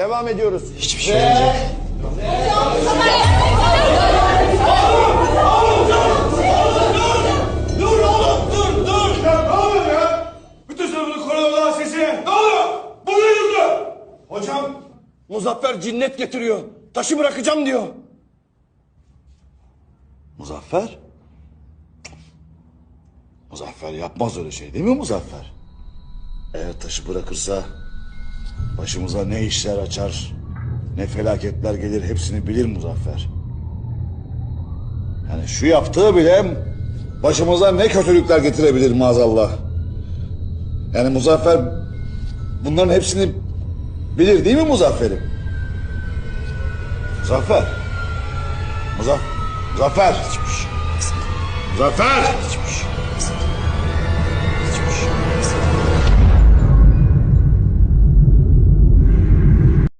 Devam ediyoruz. Hiçbir şey olmayacak. Dur oğlum dur dur. Ya ne oluyor ya? Bütün sınıfını koruyorlar sesi. Ne oluyor? Bu ne yüzü? Hocam. Muzaffer cinnet getiriyor. Taşı bırakacağım diyor. Muzaffer? Muzaffer yapmaz öyle şey değil mi Muzaffer? Eğer taşı bırakırsa başımıza ne işler açar, ne felaketler gelir hepsini bilir Muzaffer. Yani şu yaptığı bile başımıza ne kötülükler getirebilir maazallah. Yani Muzaffer bunların hepsini bilir değil mi Muzaffer'im? Muzaffer. Muzaffer. Muzaffer. Muzaffer.